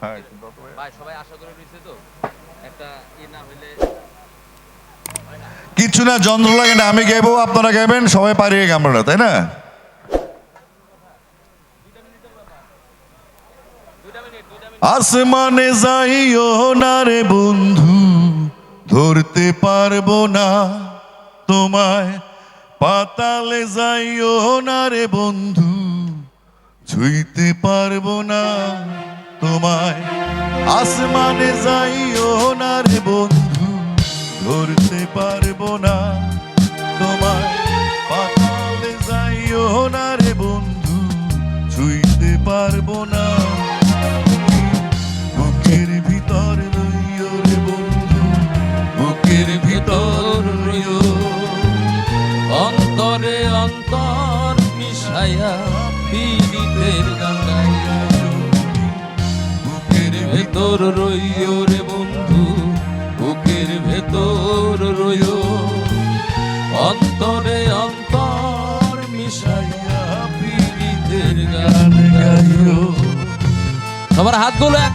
হ্যাঁ একটু দাও তো ভাইয়া। ভাই সবাই আশা করে রয়েছে তো একটা ই না হইলে কিচ্ছু না যন্ত্র লাগে না আমি গাইবো আপনারা গাইবেন সবাই পারিয়ে আমরা তাই না? আসমানে যাইও না রে বন্ধু ধরতে পারব না তোমায়। পাতালে যাইও না রে বন্ধু ছুঁইতে পারব না। তোমায় আসমানে যাইও না রে বন্ধু, ধরতে পারব না। তোমায় পাতালে যাইও না রে বন্ধু, ছুঁইতে পারব না। বুকের ভিতর রইও রে বন্ধু, বুকের ভিতর রইও। অন্তরে অন্তর মিশাইয়া পীড়িতের বুকের ভেতর রইও রে বন্ধু, বুকের ভেতর রইও। অন্তরে অন্তর মিশাইয়া পীড়িতের গান গাইও। সবার হাতগুলো এক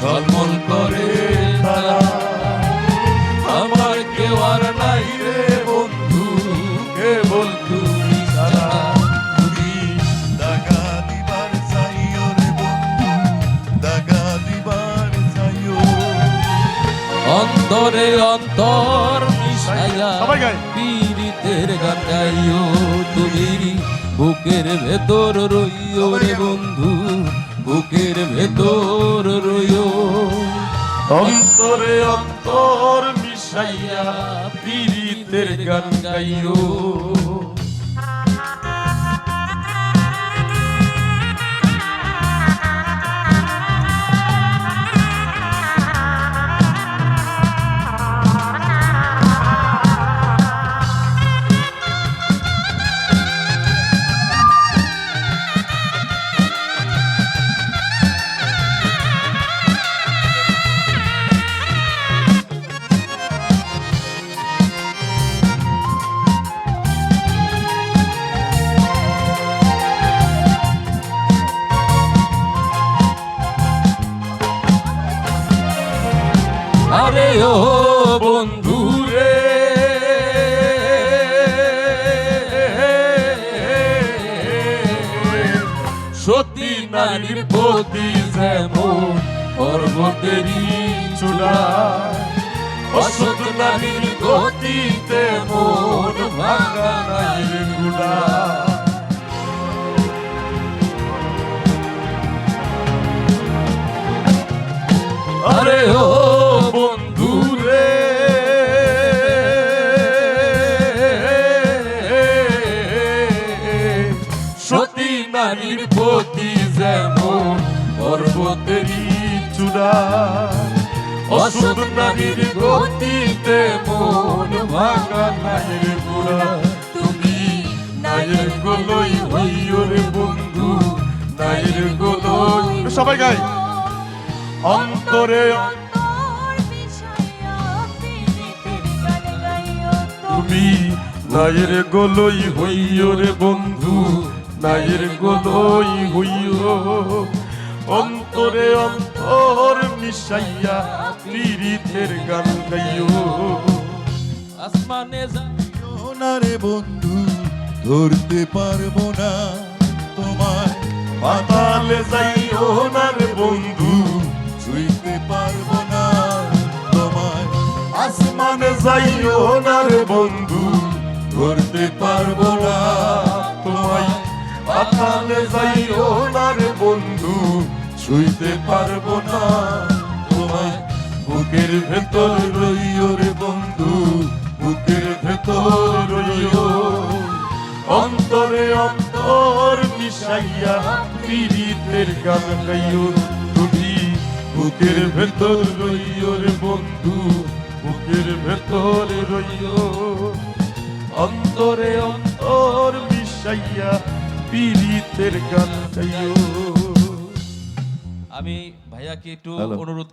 ঝলমল করে তারা। আমার কেউ আর নাই রে বন্ধু কেবল তুমি ছাড়া তুমি দাগা দিবার চাইও রে বন্ধু দাগা দিবার চাইও। অন্তরে অন্তর মিশাইয়া। পীড়িতের গান গাইও। তুমি বুকের ভেতর রইও রে বন্ধু বুকের ভেতর রইও। অন্তরে অন্তর মিশাইয়া পীড়িতের গান গাইও। বন্ধু রে। সতী নারীর প্রতি যেমন পর্বতেরই চূড়া, অসৎ নারীর গতিতে মন ভাঙা নারীর গুড়া নারীর প্রতি যেমন পর্বতেরই চূড়া অসৎ নারীর গতিতে মন ভাঙা নাইর গুড়া। তুমি নাইর গোলই হইও রে বন্ধু নাইর গোলই সবাই গাই। অন্তরে তুমি নায়ের গোলই হইও রে বন্ধু নায়ের গোলই হইও অন্তরে অন্তর মিশাইয়া পীড়িতের গান গাইও। আসমানে না রে বন্ধু, ধরতে পারব না তোমায়। পাতালে যাইও না রে বন্ধু, ছুঁইতে পারব না তোমায়। আসমানে যাইও না রে বন্ধু, ধরতে পারব না পাতালে যাইও না রে বন্ধু ছুঁইতে পারব না। তোমায় বুকের ভেতর রইও রে বন্ধু, বুকের ভেতর রইও। অন্তরে অন্তর মিশাইয়া পীড়িতের গান গাইও তুমি বুকের ভেতর রইও রে বন্ধু, বুকের ভেতর রইও। অন্তরে অন্তর মিশাইয়া পীড়িতের গান আমি ভাইয়াকে একটু. অনুরোধ